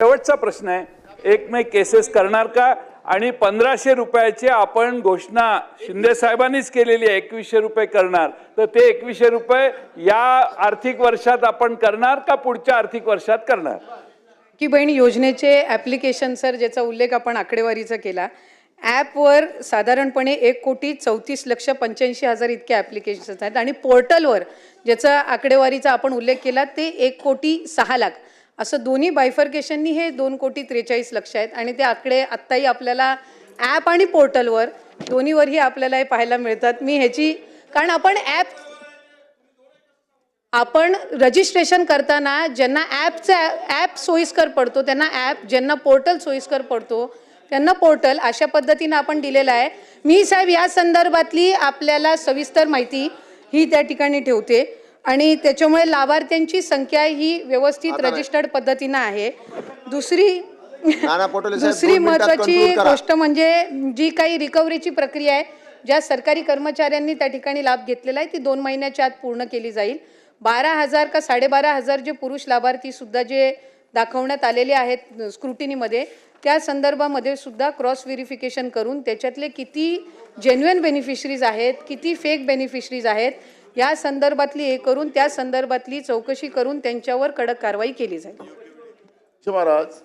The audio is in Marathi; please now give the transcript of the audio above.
शेवटचा प्रश्न आहे. एक मे केसेस करणार का? आणि पंधराशे रुपयाची आपण घोषणा शिंदे साहेबांनीच केलेली आहे. एकवीसशे रुपये करणार. तर ते एकवीसशे रुपये या आर्थिक वर्षात आपण करणार का पुढच्या आर्थिक वर्षात करणार? की बहीण योजनेचे ॲप्लिकेशन सर ज्याचा उल्लेख आपण आकडेवारीचा केला ॲपवर साधारणपणे एक कोटी चौतीस लक्ष पंच्याऐंशी हजार इतके ॲप्लिकेशन्स आहेत. आणि पोर्टलवर ज्याचा आकडेवारीचा आपण उल्लेख केला ते एक कोटी सहा लाख. असं दोन्ही बायफर्केशननी हे दोन कोटी त्रेचाळीस लक्ष आहेत आणि ते आकडे आत्ताही आपल्याला ॲप आणि पोर्टलवर दोन्हीवरही आपल्याला हे पाहायला मिळतात. मी ह्याची कारण आपण ॲप आपण रजिस्ट्रेशन करताना ज्यांना ॲपचा ॲप सोयीस्कर पडतो त्यांना ॲप ज्यांना पोर्टल सोयीस्कर पडतो त्यांना पोर्टल अशा पद्धतीनं आपण दिलेलं आहे. मी साहेब या संदर्भातली आपल्याला सविस्तर माहिती ही त्या ठिकाणी ठेवते. आणि त्याच्यामुळे लाभार्थ्यांची संख्या ही व्यवस्थित रजिस्टर्ड पद्धतीनं आहे. दुसरी दुसरी महत्वाची. गोष्ट म्हणजे जी काही रिकव्हरीची प्रक्रिया आहे ज्या सरकारी कर्मचाऱ्यांनी त्या ठिकाणी लाभ घेतलेला आहे ती दोन महिन्याच्या आत पूर्ण केली जाईल. बारा हजार का साडेबारा हजार जे पुरुष लाभार्थी सुद्धा जे दाखवण्यात आलेले आहेत स्क्रुटिनीमध्ये त्या संदर्भामध्ये सुद्धा क्रॉस व्हेरिफिकेशन करून त्याच्यातले किती जेन्युअन बेनिफिशरीज आहेत किती फेक बेनिफिशरीज आहेत या संदर्भातली हे करून त्या संदर्भातली चौकशी करून त्यांच्यावर कडक कारवाई केली जाईल. महाराज